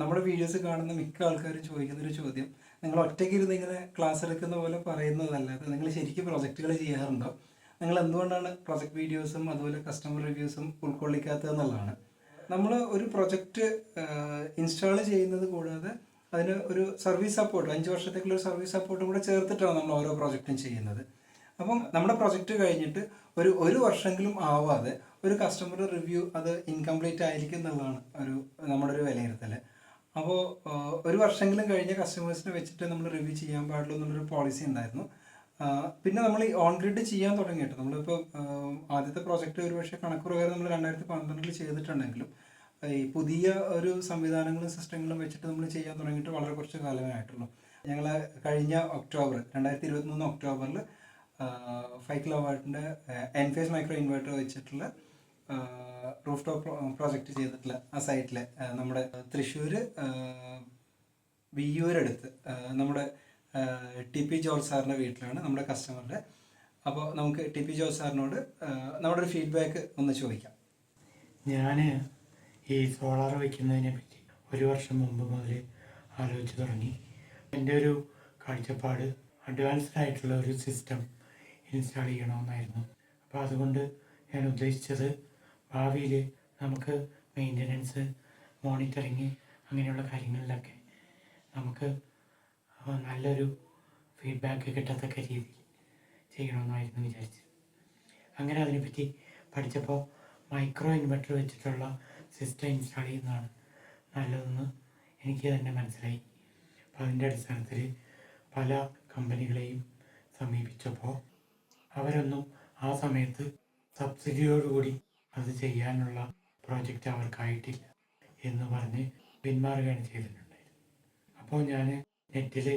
നമ്മുടെ വീഡിയോസ് കാണുന്ന മിക്ക ആൾക്കാരും ചോദിക്കുന്ന ഒരു ചോദ്യം. നിങ്ങൾ ഒറ്റയ്ക്ക് ഇരുന്ന് ഇങ്ങനെ ക്ലാസ് എടുക്കുന്ന പോലെ പറയുന്നതല്ലാതെ നിങ്ങൾ ശരിക്കും പ്രൊജക്റ്റുകൾ ചെയ്യാറുണ്ടോ? നിങ്ങൾ എന്തുകൊണ്ടാണ് പ്രൊജക്ട് വീഡിയോസും അതുപോലെ കസ്റ്റമർ റിവ്യൂസും ഉൾക്കൊള്ളിക്കാത്തതെന്നുള്ളതാണ് നമ്മൾ ഒരു പ്രൊജക്റ്റ് ഇൻസ്റ്റാൾ ചെയ്യുന്നത് കൂടാതെ അതിന് ഒരു സർവീസ് സപ്പോർട്ട് അഞ്ച് വർഷത്തേക്കുള്ള ഒരു സർവീസ് സപ്പോർട്ടും കൂടെ ചേർത്തിട്ടാണ് നമ്മൾ ഓരോ പ്രൊജക്റ്റും ചെയ്യുന്നത്. അപ്പം നമ്മുടെ പ്രൊജക്റ്റ് കഴിഞ്ഞിട്ട് ഒരു ഒരു വർഷമെങ്കിലും ആവാതെ ഒരു കസ്റ്റമർ റിവ്യൂ അത് ഇൻകംപ്ലീറ്റ് ആയിരിക്കും എന്നുള്ളതാണ് ഒരു നമ്മുടെ ഒരു വിലയിരുത്തൽ അപ്പോൾ ഒരു വർഷമെങ്കിലും കഴിഞ്ഞ കസ്റ്റമേഴ്സിനെ വെച്ചിട്ട് നമ്മൾ റിവ്യൂ ചെയ്യാൻ പാടുള്ളൂ എന്നുള്ളൊരു പോളിസി ഉണ്ടായിരുന്നു. പിന്നെ നമ്മൾ ഓൺ ഗ്രിഡ് ചെയ്യാൻ തുടങ്ങി കേട്ടോ. നമ്മളിപ്പോൾ ആദ്യത്തെ പ്രോജക്റ്റ് ഒരുപക്ഷെ കണക്ക് പ്രകാരം നമ്മൾ രണ്ടായിരത്തി പന്ത്രണ്ടിൽ ചെയ്തിട്ടുണ്ടെങ്കിലും ഈ പുതിയ ഒരു സംവിധാനങ്ങളും സിസ്റ്റങ്ങളും വെച്ചിട്ട് നമ്മൾ ചെയ്യാൻ തുടങ്ങിയിട്ട് വളരെ കുറച്ച് കാലമായിട്ടുള്ളൂ. ഞങ്ങൾ കഴിഞ്ഞ ഒക്ടോബർ രണ്ടായിരത്തി ഇരുപത്തി മൂന്ന് ഒക്ടോബറിൽ ഫൈവ് കിലോ വാട്ടിന്റെ എൻഫേസ് മൈക്രോ ഇൻവേർട്ടർ വെച്ചിട്ടുള്ള റൂഫ് ടോപ്പ് പ്രോജക്റ്റ് ചെയ്തിട്ടുള്ള ആ സൈറ്റിൽ നമ്മുടെ തൃശ്ശൂർ വിയ്യൂരടുത്ത് നമ്മുടെ ടി പി ജോർജ് സാറിന്റെ വീട്ടിലാണ് നമ്മുടെ കസ്റ്റമറുടെ അപ്പോൾ നമുക്ക് ടി പി ജോർജ് സാറിനോട് നമ്മുടെ ഒരു ഫീഡ്ബാക്ക് ഒന്ന് ചോദിക്കാം. ഞാൻ ഈ സോളാർ വയ്ക്കുന്നതിനെ പറ്റി ഒരു വർഷം മുമ്പ് മുതൽ ആലോചിച്ച് തുടങ്ങി. എന്റെ ഒരു കാഴ്ചപ്പാട് അഡ്വാൻസ്ഡ് ആയിട്ടുള്ള ഒരു സിസ്റ്റം ഇൻസ്റ്റാൾ ചെയ്യണമെന്നായിരുന്നു. അപ്പോൾ അതുകൊണ്ട് ഞാൻ ഉദ്ദേശിച്ചത് ഭാവിയിൽ നമുക്ക് മെയിന്റനൻസ് മോണിറ്ററിങ് അങ്ങനെയുള്ള കാര്യങ്ങളിലൊക്കെ നമുക്ക് നല്ലൊരു ഫീഡ്ബാക്ക് കിട്ടത്തക്ക രീതിയിൽ ചെയ്യണമെന്നായിരുന്നു വിചാരിച്ചത്. അങ്ങനെ അതിനെപ്പറ്റി പഠിച്ചപ്പോൾ മൈക്രോ ഇൻവെർട്ടർ വെച്ചിട്ടുള്ള സിസ്റ്റം ഇൻസ്റ്റാൾ ചെയ്യുന്നതാണ് നല്ലതെന്ന് എനിക്ക് തന്നെ മനസ്സിലായി. അപ്പോൾ അതിന്റെ അടിസ്ഥാനത്തിൽ പല കമ്പനികളെയും സമീപിച്ചപ്പോൾ അവരൊന്നും ആ സമയത്ത് സബ്സിഡിയോടുകൂടി അത് ചെയ്യാനുള്ള പ്രോജക്റ്റ് അവർക്കായിട്ടില്ല എന്ന് പറഞ്ഞ് പിന്മാറുകയാണ് ചെയ്തിട്ടുണ്ടായിരുന്നത്. അപ്പോൾ ഞാൻ നെറ്റിൽ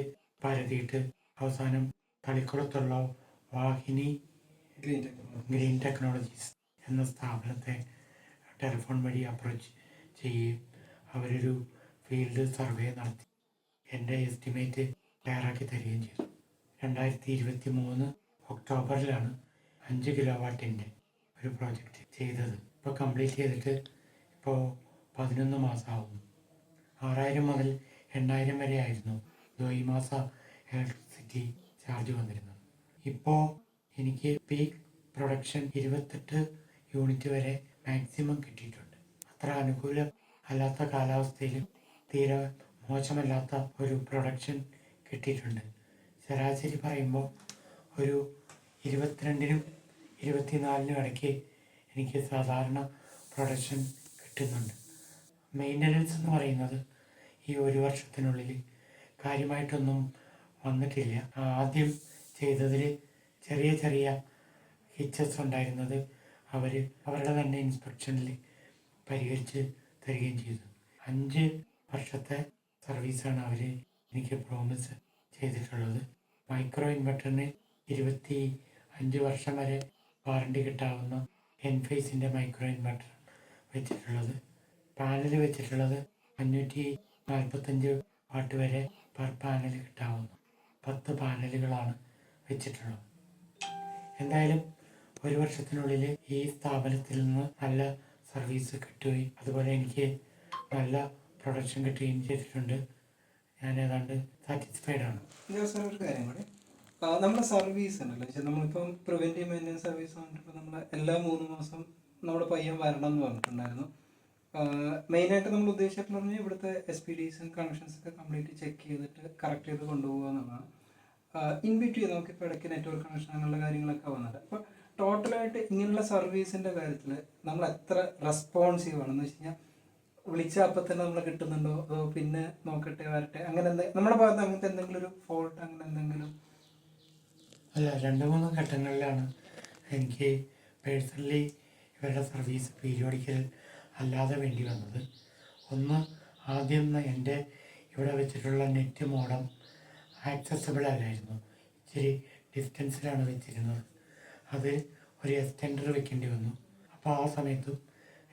പരതിയിട്ട് അവസാനം തളിക്കുളത്തുള്ള Vahini green technology green technologies എന്ന സ്ഥാപനത്തെ ടെലിഫോൺ വഴി അപ്രോച്ച് ചെയ്യുകയും അവരൊരു ഫീൽഡ് സർവേ നടത്തി. എന്റെ എസ്റ്റിമേറ്റ് തയ്യാറാക്കി തരികയും ചെയ്തു. രണ്ടായിരത്തി ഇരുപത്തി മൂന്ന് ഒക്ടോബറിലാണ് അഞ്ച് കിലോ വാട്ടിന്റെ ഒരു പ്രോജക്റ്റ് ചെയ്തത്. ഇപ്പോൾ കംപ്ലീറ്റ് ചെയ്തിട്ട് ഇപ്പോൾ പതിനൊന്ന് മാസമാവുന്നു ആറായിരം മുതൽ എണ്ണായിരം വരെ ആയിരുന്നു ഈ മാസം ഇലക്ട്രിസിറ്റി ചാർജ് വന്നിരുന്നത്. ഇപ്പോൾ എനിക്ക് പീക്ക് പ്രൊഡക്ഷൻ ഇരുപത്തെട്ട് യൂണിറ്റ് വരെ മാക്സിമം കിട്ടിയിട്ടുണ്ട്. അത്ര അനുകൂല അല്ലാത്ത കാലാവസ്ഥയിൽ തീരെ മോശമല്ലാത്ത ഒരു പ്രൊഡക്ഷൻ കിട്ടിയിട്ടുണ്ട്. ശരാശരി പറയുമ്പോൾ ഒരു ഇരുപത്തിരണ്ടിനും ഇരുപത്തിനാലിനും ഇടയ്ക്ക് എനിക്ക് സാധാരണ പ്രൊഡക്ഷൻ കിട്ടുന്നുണ്ട്. മെയിന്റനൻസ് എന്ന് പറയുന്നത് ഈ ഒരു വർഷത്തിനുള്ളിൽ കാര്യമായിട്ടൊന്നും വന്നിട്ടില്ല. ആദ്യം ചെയ്തതിൽ ചെറിയ ചെറിയ ഹിച്ചസ് ഉണ്ടായിരുന്നത് അവർ അവരുടെ തന്നെ ഇൻസ്പെക്ഷനിൽ പരിഹരിച്ച് തരികയും ചെയ്തു. അഞ്ച് വർഷത്തെ സർവീസാണ് അവർ എനിക്ക് പ്രോമിസ് ചെയ്തിട്ടുള്ളത്. മൈക്രോ ഇൻവെർട്ടറിന് ഇരുപത്തി അഞ്ച് വർഷം വരെ വാറണ്ടി കിട്ടാവുന്ന എൻഫേസിന്റെ മൈക്രോ ഇൻവെർട്ടർ വെച്ചിട്ടുള്ളത് പാനൽ വെച്ചിട്ടുള്ളത് അഞ്ഞൂറ്റി നാൽപ്പത്തഞ്ച് വാട്ട് വരെ പെർ പാനൽ കിട്ടാവുന്നു. പത്ത് പാനലുകളാണ് വെച്ചിട്ടുള്ളത്. എന്തായാലും ഒരു വർഷത്തിനുള്ളിൽ ഈ സ്ഥാപനത്തിൽ നിന്ന് നല്ല സർവീസ് കിട്ടുകയും അതുപോലെ എനിക്ക് നല്ല പ്രൊഡക്ഷൻ കിട്ടുകയും ചെയ്തിട്ടുണ്ട്. ഞാൻ ഏതാണ്ട് സാറ്റിസ്ഫൈഡ് ആണ് നമ്മുടെ സർവീസ് ഉണ്ടല്ലോ. നമ്മളിപ്പം പ്രിവെന്റീവ് മെയിന്റെനൻസ് സർവീസ് പറഞ്ഞിട്ടിപ്പോൾ നമ്മൾ എല്ലാ മൂന്ന് മാസം നമ്മുടെ പയ്യൻ വരണം എന്ന് പറഞ്ഞിട്ടുണ്ടായിരുന്നു. മെയിനായിട്ട് നമ്മൾ ഉദ്ദേശിച്ചിട്ടുള്ള പറഞ്ഞാൽ ഇവിടുത്തെ എസ് പി ഡിസും കണക്ഷൻസ് ഒക്കെ കംപ്ലീറ്റ് ചെക്ക് ചെയ്തിട്ട് കറക്റ്റ് ചെയ്ത് കൊണ്ടുപോകുക എന്നുള്ളതാണ്. ഇൻ ബിറ്റ്വീൻ നമുക്കിപ്പോൾ ഇടയ്ക്ക് നെറ്റ്വർക്ക് കണക്ഷൻ അങ്ങനെയുള്ള കാര്യങ്ങളൊക്കെ വന്നത്. അപ്പോൾ ടോട്ടലായിട്ട് ഇങ്ങനെയുള്ള സർവീസിന്റെ കാര്യത്തിൽ നമ്മൾ എത്ര റെസ്പോൺസീവ് ആണെന്ന് വെച്ച് കഴിഞ്ഞാൽ വിളിച്ച അപ്പം തന്നെ നമ്മൾ കിട്ടുന്നുണ്ടോ? അതോ പിന്നെ നോക്കട്ടെ വരട്ടെ? അങ്ങനെ എന്തെങ്കിലും നമ്മുടെ ഭാഗത്ത് അങ്ങനത്തെ എന്തെങ്കിലും ഒരു ഫോൾട്ട് അങ്ങനെ എന്തെങ്കിലും അല്ല രണ്ട് മൂന്ന് ഘട്ടങ്ങളിലാണ് എനിക്ക് പേഴ്സണലി ഇവരുടെ സർവീസ് പീരിയോഡിക്കൽ അല്ലാതെ വേണ്ടി വന്നത്. ഒന്ന് ആദ്യം എന്റെ ഇവിടെ വെച്ചിട്ടുള്ള നെറ്റ് മോഡം ആക്സസബിൾ അല്ലായിരുന്നു. ഇച്ചിരി ഡിസ്റ്റൻസിലാണ് വെച്ചിരുന്നത്. അത് ഒരു എക്സ്റ്റൻഡർ വെക്കേണ്ടി വന്നു. അപ്പോൾ ആ സമയത്തും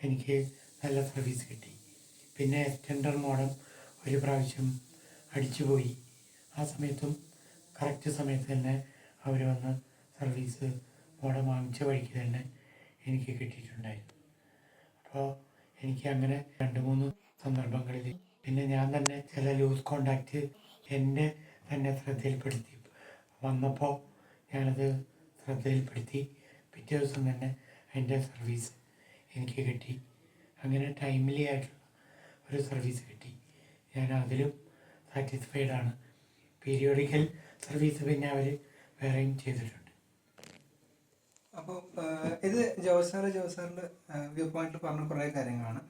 എനിക്ക് നല്ല സർവീസ് കിട്ടി. പിന്നെ എക്സ്റ്റൻഡർ മോഡം ഒരു പ്രാവശ്യം അടിച്ചുപോയി. ആ സമയത്തും കറക്റ്റ് സമയത്ത് തന്നെ അവർ വന്ന് സർവീസ് അവിടെ വാങ്ങിച്ച വഴിക്ക് തന്നെ എനിക്ക് കിട്ടിയിട്ടുണ്ടായിരുന്നു അപ്പോൾ എനിക്ക് അങ്ങനെ രണ്ട് മൂന്ന് സന്ദർഭങ്ങളിൽ പിന്നെ ഞാൻ തന്നെ ചില ലൂസ് കോണ്ടാക്റ്റ് എന്റെ തന്നെ ശ്രദ്ധയിൽപ്പെടുത്തി. വന്നപ്പോൾ ഞാനത് ശ്രദ്ധയിൽപ്പെടുത്തി. പിറ്റേ ദിവസം തന്നെ അതിന്റെ സർവീസ് എനിക്ക് കിട്ടി. അങ്ങനെ ടൈംലി ആയിട്ടുള്ള ഒരു സർവീസ് കിട്ടി. ഞാൻ അതിലും സാറ്റിസ്ഫൈഡ് ആണ്. പീരിയോഡിക്കൽ സർവീസ് പിന്നെ അവർ വേറെയും ചെയ്തിട്ടുണ്ട്. അപ്പോൾ ഇത് ജോസ് സാറ് ജോസ് വ്യൂ പോയിന്റിൽ പറഞ്ഞ കുറേ കാര്യങ്ങളാണ്.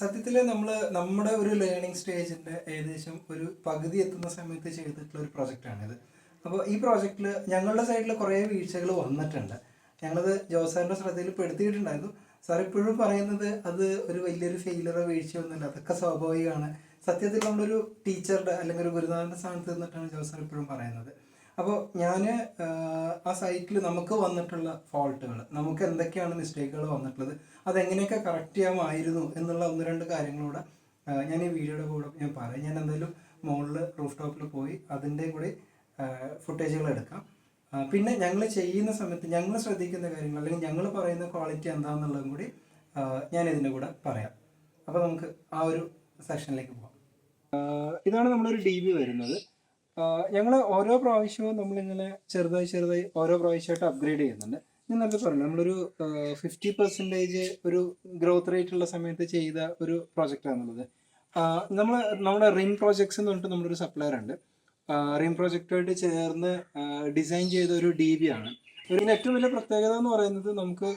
സത്യത്തിൽ നമ്മൾ നമ്മുടെ ഒരു ലേണിംഗ് സ്റ്റേജിന്റെ ഏകദേശം ഒരു പകുതി എത്തുന്ന സമയത്ത് ചെയ്തിട്ടുള്ള ഒരു പ്രൊജക്റ്റാണിത് അപ്പോൾ ഈ പ്രോജക്റ്റിൽ ഞങ്ങളുടെ സൈഡിൽ കുറേ വീഴ്ചകൾ വന്നിട്ടുണ്ട്. ഞങ്ങളത് ജോസാറിന്റെ സാറിന്റെ ശ്രദ്ധയിൽ പെടുത്തിയിട്ടുണ്ടായിരുന്നു. സാർ ഇപ്പോഴും പറയുന്നത് അത് ഒരു വലിയൊരു ഫെയിലറോ വീഴ്ചയൊന്നുമില്ല അതൊക്കെ സ്വാഭാവികമാണ്. സത്യത്തിൽ നമ്മളൊരു ടീച്ചറുടെ അല്ലെങ്കിൽ ഒരു ഗുരുനാഥന്റെ സ്ഥാനത്ത് നിന്നിട്ടാണ് ജോസാർ ഇപ്പോഴും പറയുന്നത്. അപ്പോൾ ഞാൻ ആ സൈറ്റിൽ നമുക്ക് വന്നിട്ടുള്ള ഫോൾട്ടുകൾ നമുക്ക് എന്തൊക്കെയാണ് മിസ്റ്റേക്കുകൾ വന്നിട്ടുള്ളത് അതെങ്ങനെയൊക്കെ കറക്റ്റ് ചെയ്യാമായിരുന്നു എന്നുള്ള ഒന്ന് രണ്ട് കാര്യങ്ങളൂടെ ഞാൻ ഈ വീഡിയോയുടെ കൂടെ ഞാൻ പറയാം. ഞാൻ എന്തായാലും മുകളിൽ റൂഫ് ടോപ്പിൽ പോയി അതിന്റെ കൂടി ഫുട്ടേജുകൾ എടുക്കാം. പിന്നെ ഞങ്ങൾ ചെയ്യുന്ന സമയത്ത് ഞങ്ങൾ ശ്രദ്ധിക്കുന്ന കാര്യങ്ങൾ അല്ലെങ്കിൽ ഞങ്ങൾ പറയുന്ന ക്വാളിറ്റി എന്താണെന്നുള്ളതും കൂടി ഞാൻ ഇതിന്റെ കൂടെ പറയാം. അപ്പോൾ നമുക്ക് ആ ഒരു സെക്ഷനിലേക്ക് പോകാം ഇതാണ് നമ്മളൊരു ഡി ബി വരുന്നത്. ഞങ്ങൾ ഓരോ പ്രാവശ്യവും നമ്മളിങ്ങനെ ചെറുതായി ചെറുതായി ഓരോ പ്രാവശ്യമായിട്ട് അപ്ഗ്രേഡ് ചെയ്യുന്നുണ്ട്. ഞാൻ നേരത്തെ പറഞ്ഞു നമ്മളൊരു ഫിഫ്റ്റി പെർസെന്റേജ് ഒരു ഗ്രോത്ത് റേറ്റ് ഉള്ള സമയത്ത് ചെയ്ത ഒരു പ്രോജക്റ്റ് പ്രോജക്റ്റാണുള്ളത് നമ്മൾ നമ്മുടെ റിം പ്രോജക്ട്സ് എന്ന് പറഞ്ഞിട്ട് നമ്മളൊരു സപ്ലയർ ഉണ്ട്. റിം പ്രോജക്റ്റുമായിട്ട് ചേർന്ന് ഡിസൈൻ ചെയ്ത ഒരു ഡി ബി ആണ്. ഇതിന് ഏറ്റവും വലിയ പ്രത്യേകത എന്ന് പറയുന്നത് നമുക്ക്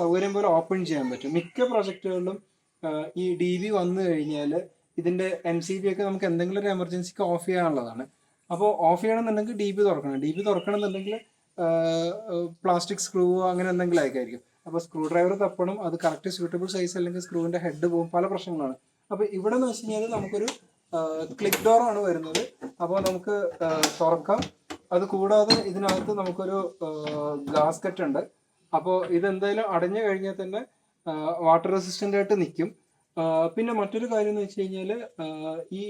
സൗകര്യം പോലെ ഓപ്പൺ ചെയ്യാൻ പറ്റും. മിക്ക പ്രോജക്റ്റുകളിലും ഈ ഡി ബി വന്നു കഴിഞ്ഞാൽ ഇതിന്റെ എം സി ബി ഒക്കെ നമുക്ക് എന്തെങ്കിലും ഒരു എമർജൻസിക്ക് ഓഫ് ചെയ്യാനുള്ളതാണ്. അപ്പോൾ ഓഫ് ചെയ്യണമെന്നുണ്ടെങ്കിൽ ഡി ബി തുറക്കണം. ഡി ബി തുറക്കണമെന്നുണ്ടെങ്കിൽ പ്ലാസ്റ്റിക് സ്ക്രൂ അങ്ങനെ എന്തെങ്കിലും ആയിരിക്കും. അപ്പോൾ സ്ക്രൂ ഡ്രൈവർ തപ്പണം അത് കറക്റ്റ് സ്യൂട്ടബിൾ സൈസ് അല്ലെങ്കിൽ സ്ക്രൂവിന്റെ ഹെഡ് പോകും പല പ്രശ്നങ്ങളാണ്. അപ്പോൾ ഇവിടെ എന്ന് വെച്ച് കഴിഞ്ഞാൽ നമുക്കൊരു ക്ലിക്ക് ഡോർ ആണ് വരുന്നത്. അപ്പോൾ നമുക്ക് തുറക്കാം. അത് കൂടാതെ ഇതിനകത്ത് നമുക്കൊരു ഗാസ്കറ്റ് ഉണ്ട്. അപ്പോൾ ഇതെന്തായാലും അടഞ്ഞു കഴിഞ്ഞാൽ തന്നെ വാട്ടർ റെസിസ്റ്റന്റ് ആയിട്ട് നിൽക്കും പിന്നെ മറ്റൊരു കാര്യം എന്ന് വെച്ച് കഴിഞ്ഞാൽ ഈ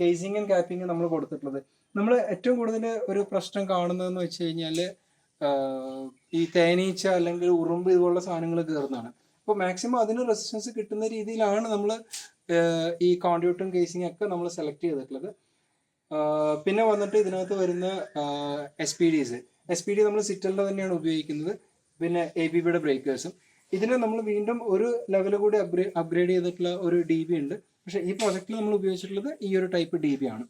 കേസിങ് ആൻഡ് ക്യാപ്പിങ് നമ്മൾ കൊടുത്തിട്ടുള്ളത്. നമ്മൾ ഏറ്റവും കൂടുതൽ ഒരു പ്രശ്നം കാണുന്നതെന്ന് വെച്ച് കഴിഞ്ഞാൽ ഈ തേനീച്ച അല്ലെങ്കിൽ ഉറുമ്പ് ഇതുപോലുള്ള സാധനങ്ങൾ കയറുന്നതാണ്. അപ്പോൾ മാക്സിമം അതിന് റെസിസ്റ്റൻസ് കിട്ടുന്ന രീതിയിലാണ് നമ്മൾ ഈ കോൺട്യൂട്ടും കേസിങ് ഒക്കെ നമ്മൾ സെലക്ട് ചെയ്തിട്ടുള്ളത്. പിന്നെ വന്നിട്ട് ഇതിനകത്ത് വരുന്ന S P Ds S P D നമ്മൾ സിറ്റലിന്റെ തന്നെയാണ് ഉപയോഗിക്കുന്നത്. പിന്നെ എ ബി ബിയുടെ ബ്രേക്കേഴ്സും ഇതിന് നമ്മൾ വീണ്ടും ഒരു ലെവൽ കൂടി അപ്ഗ്രേഡ് അപ്ഗ്രേഡ് ചെയ്തിട്ടുള്ള ഒരു ഡി ബി ഉണ്ട്. പക്ഷെ ഈ പ്രൊജക്റ്റിൽ നമ്മൾ ഉപയോഗിച്ചിട്ടുള്ളത് ഈ ഒരു ടൈപ്പ് ഡി ബി ആണ്.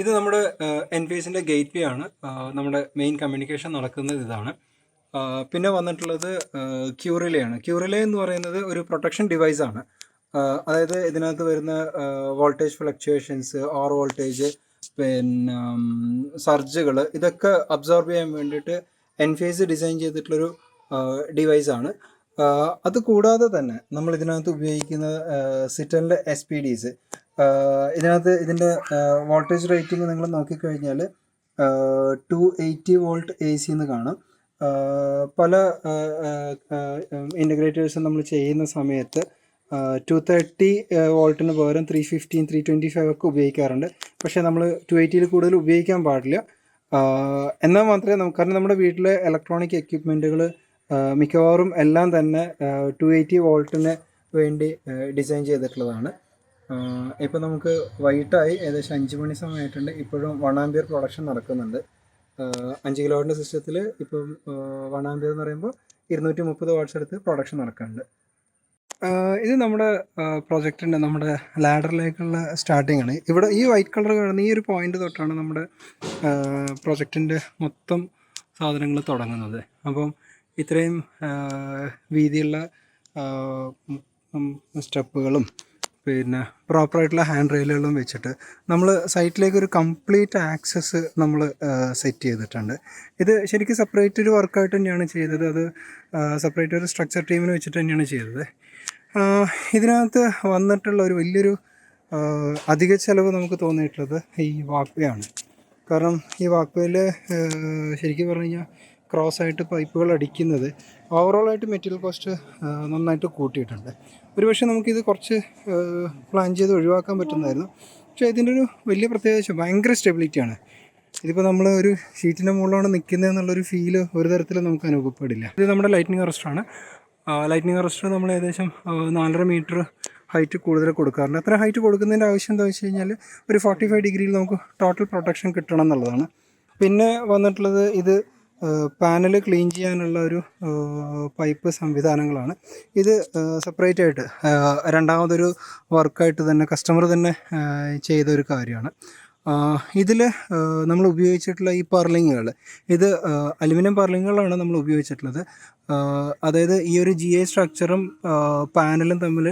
ഇത് നമ്മുടെ എൻ പി എസിന്റെ ഗേറ്റ് വേ ആണ് നമ്മുടെ മെയിൻ കമ്മ്യൂണിക്കേഷൻ നടക്കുന്നത് ഇതാണ്. പിന്നെ വന്നിട്ടുള്ളത് ക്യൂറിലയാണ് ക്യൂറിലെ എന്ന് പറയുന്നത് ഒരു പ്രൊട്ടക്ഷൻ ഡിവൈസ് ആണ്. അതായത് ഇതിനകത്ത് വരുന്ന വോൾട്ടേജ് ഫ്ലക്ച്വേഷൻസ് ഓർ വോൾട്ടേജ് പിന്നെ സർജുകൾ ഇതൊക്കെ അബ്സോർബ് ചെയ്യാൻ വേണ്ടിയിട്ട് എൻഫേസ് ഡിസൈൻ ചെയ്തിട്ടുള്ളൊരു ഡിവൈസ് ആണ്. ആ, അത് കൂടാതെ തന്നെ നമ്മൾ ഇതിനകത്ത് ഉപയോഗിക്കുന്ന സിറ്റലിന്റെ എസ് പി ഡിസ് ഇതിനകത്ത് ഇതിന്റെ വോൾട്ടേജ് റേറ്റിംഗ് നിങ്ങൾ നോക്കിക്കഴിഞ്ഞാൽ two eighty volt A C എന്ന് കാണാം. പല ഇന്റഗ്രേറ്റേഴ്സും നമ്മൾ ചെയ്യുന്ന സമയത്ത് ടു തേർട്ടി വോൾട്ടിന് പകരം three fifteen three twenty five ഒക്കെ ഉപയോഗിക്കാറുണ്ട്. പക്ഷേ നമ്മൾ ടു എയ്റ്റിയിൽ കൂടുതൽ ഉപയോഗിക്കാൻ പാടില്ല. എന്നാൽ മാത്രമേ നമുക്ക് കാരണം നമ്മുടെ വീട്ടിലെ ഇലക്ട്രോണിക് എക്യുപ്മെന്റുകൾ മിക്കവാറും എല്ലാം തന്നെ ടു എയ്റ്റി വോൾട്ടിന് വേണ്ടി ഡിസൈൻ ചെയ്തിട്ടുള്ളതാണ്. ഇപ്പോൾ നമുക്ക് വൈകിട്ടായി ഏകദേശം അഞ്ച് മണി സമയമായിട്ടുണ്ട്. ഇപ്പോഴും വൺ ആംബിയർ പ്രൊഡക്ഷൻ നടക്കുന്നുണ്ട്. അഞ്ച് കിലോവാട്ടിന്റെ സിസ്റ്റത്തിൽ ഇപ്പം വൺ ആംബിയർ എന്ന് പറയുമ്പോൾ ഇരുന്നൂറ്റി മുപ്പത് വാട്ട്സ് എടുത്ത് പ്രൊഡക്ഷൻ നടക്കുന്നുണ്ട് ഇത് നമ്മുടെ പ്രൊജക്റ്റിന്റെ നമ്മുടെ ലാഡറിലേക്കുള്ള സ്റ്റാർട്ടിംഗ് ആണ്. ഇവിടെ ഈ വൈറ്റ് കളർ കാണുന്ന ഈ ഒരു പോയിന്റ് തൊട്ടാണ് നമ്മുടെ പ്രൊജക്റ്റിന്റെ മൊത്തം സാധനങ്ങൾ തുടങ്ങുന്നത്. അപ്പം ഇത്രയും വീതിയുള്ള സ്റ്റെപ്പുകളും പിന്നെ പ്രോപ്പറായിട്ടുള്ള ഹാൻഡ് റെയിലുകളും വെച്ചിട്ട് നമ്മൾ സൈറ്റിലേക്ക് ഒരു കംപ്ലീറ്റ് ആക്സസ് നമ്മൾ സെറ്റ് ചെയ്തിട്ടുണ്ട്. ഇത് ശരിക്കും സെപ്പറേറ്റ് ഒരു വർക്കായിട്ട് തന്നെയാണ് ചെയ്തത്. അത് സെപ്പറേറ്റ് ഒരു സ്ട്രക്ചർ ടീമിന് വെച്ചിട്ട് തന്നെയാണ് ചെയ്തത്. ഇതിനകത്ത് വന്നിട്ടുള്ള ഒരു വലിയൊരു അധിക ചിലവ് നമുക്ക് തോന്നിയിട്ടുള്ളത് ഈ വാക്വേ ആണ്. കാരണം ഈ വാക്വേയിൽ ശരിക്കും പറഞ്ഞു കഴിഞ്ഞാൽ ക്രോസ് ആയിട്ട് പൈപ്പുകൾ അടിക്കുന്നത് ഓവറോൾ ആയിട്ട് മെറ്റീരിയൽ കോസ്റ്റ് നന്നായിട്ട് കൂട്ടിയിട്ടുണ്ട്. ഒരുപക്ഷെ നമുക്കിത് കുറച്ച് പ്ലാൻ ചെയ്ത് ഒഴിവാക്കാൻ പറ്റുന്നതായിരുന്നു. പക്ഷേ ഇതിന്റെ ഒരു വലിയ പ്രത്യേകത ഭയങ്കര സ്റ്റെബിലിറ്റിയാണ് ഇതിപ്പോൾ നമ്മൾ ഒരു ഷീറ്റിന്റെ മുകളിലാണ് നിൽക്കുന്നത് എന്നുള്ളൊരു ഫീൽ ഒരു തരത്തിലും നമുക്ക് അനുഭവപ്പെടില്ല. ഇത് നമ്മുടെ ലൈറ്റിനിങ് അറസ്റ്റാണ് ലൈറ്റിനിങ് അറസ്റ്റർ നമ്മൾ ഏകദേശം നാലര മീറ്റർ ഹൈറ്റ് കൂടുതൽ കൊടുക്കാറുണ്ട്. അത്ര ഹൈറ്റ് കൊടുക്കുന്നതിന്റെ ആവശ്യം എന്താ വെച്ച് കഴിഞ്ഞാൽ ഒരു ഫോർട്ടി ഫൈവ് ഡിഗ്രിയിൽ നമുക്ക് ടോട്ടൽ പ്രൊട്ടക്ഷൻ കിട്ടണം എന്നുള്ളതാണ്. പിന്നെ വന്നിട്ടുള്ളത് ഇത് പാനൽ ക്ലീൻ ചെയ്യാനുള്ള ഒരു പൈപ്പ് സംവിധാനങ്ങളാണ്. ഇത് സെപ്പറേറ്റ് ആയിട്ട് രണ്ടാമതൊരു വർക്കായിട്ട് തന്നെ കസ്റ്റമർ തന്നെ ചെയ്തൊരു കാര്യമാണ്. ഇതിൽ നമ്മൾ ഉപയോഗിച്ചിട്ടുള്ള ഈ പർലിങ്ങുകൾ ഇത് അലുമിനിയം പർലിങ്ങുകളാണ് നമ്മൾ ഉപയോഗിച്ചിട്ടുള്ളത്. അതായത് ഈ ഒരു ജി ഐ സ്ട്രക്ചറും പാനലും തമ്മിൽ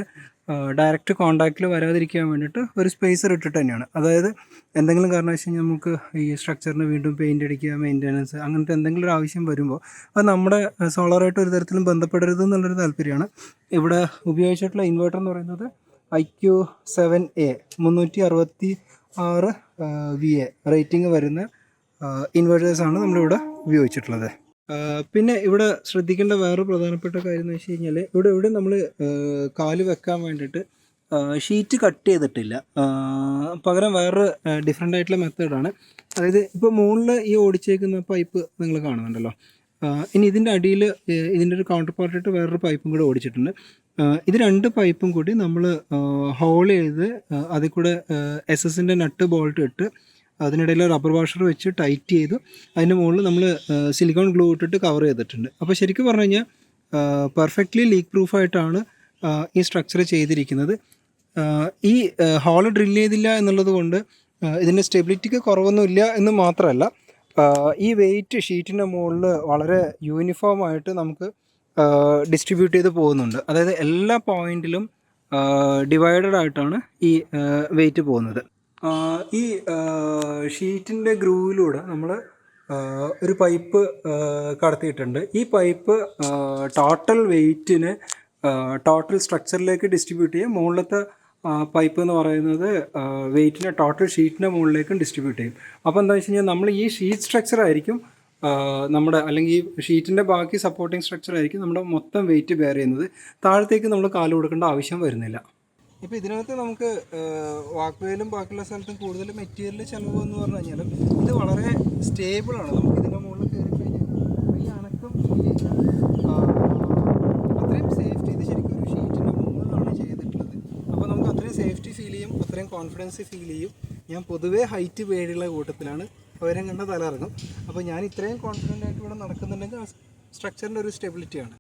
ഡയറക്റ്റ് കോണ്ടാക്റ്റിൽ വരാതിരിക്കാൻ വേണ്ടിയിട്ട് ഒരു സ്പേസർ ഇട്ടിട്ട് തന്നെയാണ്. അതായത് എന്തെങ്കിലും കാരണവശാൽ നമുക്ക് ഈ സ്ട്രക്ചറിന് വീണ്ടും പെയിന്റ് അടിക്കുക മെയിന്റനൻസ് അങ്ങനത്തെ എന്തെങ്കിലും ഒരു ആവശ്യം വരുമ്പോൾ അത് നമ്മുടെ സോളറായിട്ട് ഒരു തരത്തിലും ബന്ധപ്പെടരുത് എന്നുള്ളൊരു താല്പര്യമാണ്. ഇവിടെ ഉപയോഗിച്ചിട്ടുള്ള ഇൻവെർട്ടർ എന്ന് പറയുന്നത് ഐ ക്യു സെവൻ എ മുന്നൂറ്റി അറുപത്തി ആറ് വി എ റേറ്റിംഗ് വരുന്ന ഇൻവെർട്ടേഴ്സാണ് നമ്മളിവിടെ ഉപയോഗിച്ചിട്ടുള്ളത്. പിന്നെ ഇവിടെ ശ്രദ്ധിക്കേണ്ട വേറെ പ്രധാനപ്പെട്ട കാര്യം എന്ന് വെച്ച് കഴിഞ്ഞാൽ ഇവിടെ ഇവിടെ നമ്മൾ കാൽ വെക്കാൻ വേണ്ടിയിട്ട് ഷീറ്റ് കട്ട് ചെയ്തിട്ടില്ല. പകരം വേറൊരു ഡിഫറെന്റ് ആയിട്ടുള്ള മെത്തേഡാണ് അതായത് ഇപ്പോൾ മുകളിൽ ഈ ഓടിച്ചേക്കുന്ന പൈപ്പ് നിങ്ങൾ കാണുന്നുണ്ടല്ലോ. ഇനി ഇതിന്റെ അടിയിൽ ഇതിന്റെ ഒരു കൗണ്ടർ പാർട്ടായിട്ട് വേറൊരു പൈപ്പും കൂടെ ഓടിച്ചിട്ടുണ്ട്. ഇത് രണ്ട് പൈപ്പും കൂടി നമ്മൾ ഹോൾ ചെയ്ത് അതിൽ കൂടെ എസ് എസിന്റെ നട്ട് ബോൾട്ട് ഇട്ട് അതിനിടയിൽ റബ്ബർ വാഷർ വെച്ച് ടൈറ്റ് ചെയ്ത് അതിന്റെ മുകളിൽ നമ്മൾ സിലിക്കോൺ ഗ്ലൂ ഇട്ടിട്ട് കവർ ചെയ്തിട്ടുണ്ട്. അപ്പോൾ ശരിക്കും പറഞ്ഞു കഴിഞ്ഞാൽ പെർഫെക്റ്റ്ലി ലീക്ക് പ്രൂഫായിട്ടാണ് ഈ സ്ട്രക്ചർ ചെയ്തിരിക്കുന്നത്. ഈ ഹോൾ ഡ്രിൽ ചെയ്തില്ല എന്നുള്ളത് കൊണ്ട് ഇതിന്റെ സ്റ്റെബിലിറ്റിക്ക് കുറവൊന്നുമില്ല എന്ന് മാത്രമല്ല ഈ വെയിറ്റ് ഷീറ്റിന്റെ മുകളിൽ വളരെ യൂണിഫോം ആയിട്ട് നമുക്ക് ഡിസ്ട്രിബ്യൂട്ട് ചെയ്ത് പോകുന്നുണ്ട്. അതായത് എല്ലാ പോയിന്റിലും ഡിവൈഡഡ് ആയിട്ടാണ് ഈ വെയിറ്റ് പോകുന്നത്. ഈ ഷീറ്റിന്റെ ഗ്രൂവിലൂടെ നമ്മൾ ഒരു പൈപ്പ് കടത്തിയിട്ടുണ്ട്. ഈ പൈപ്പ് ടോട്ടൽ വെയിറ്റിന് ടോട്ടൽ സ്ട്രക്ചറിലേക്ക് ഡിസ്ട്രിബ്യൂട്ട് ചെയ്യും. മുകളിലത്തെ പൈപ്പ് എന്ന് പറയുന്നത് വെയിറ്റിനെ ടോട്ടൽ ഷീറ്റിന്റെ മുകളിലേക്കും ഡിസ്ട്രിബ്യൂട്ട് ചെയ്യും. അപ്പോൾ എന്താ വെച്ച് കഴിഞ്ഞാൽ നമ്മൾ ഈ ഷീറ്റ് സ്ട്രക്ചർ ആയിരിക്കും നമ്മുടെ അല്ലെങ്കിൽ ഷീറ്റിന്റെ ബാക്കി സപ്പോർട്ടിങ് സ്ട്രക്ചർ ആയിരിക്കും നമ്മുടെ മൊത്തം വെയിറ്റ് ബെയർ ചെയ്യുന്നത്. താഴത്തേക്ക് നമ്മൾ കാൽ കൊടുക്കേണ്ട ആവശ്യം വരുന്നില്ല. ഇപ്പോൾ ഇതിനകത്ത് നമുക്ക് വാക്വേയിലും ബാക്കിയുള്ള സ്ഥലത്തും കൂടുതൽ മെറ്റീരിയൽ ചിലവ് എന്ന് പറഞ്ഞു കഴിഞ്ഞാൽ ഇത് വളരെ സ്റ്റേബിളാണ് നമുക്ക് ഇതിന്റെ മുകളിൽ കയറി കഴിഞ്ഞാൽ ഈ അനക്കം ഇല്ല. അത്രയും സേഫ്റ്റി ഇത് ശരിക്കും ഒരു ഷീറ്റിന്റെ മുകളിലാണ് ചെയ്തിട്ടുള്ളത്. അപ്പോൾ നമുക്ക് അത്രയും സേഫ്റ്റി ഫീൽ ചെയ്യും അത്രയും കോൺഫിഡൻസ് ഫീൽ ചെയ്യും. ഞാൻ പൊതുവേ ഹൈറ്റ് പേടിയുള്ള കൂട്ടത്തിലാണ്. അവരെ കണ്ട തലയിറങ്ങും അപ്പോൾ ഞാൻ ഇത്രയും കോൺഫിഡന്റ് ആയിട്ട് ഇവിടെ നടക്കുന്നുണ്ടെങ്കിൽ സ്ട്രക്ചറിന്റെ ഒരു സ്റ്റെബിലിറ്റിയാണ്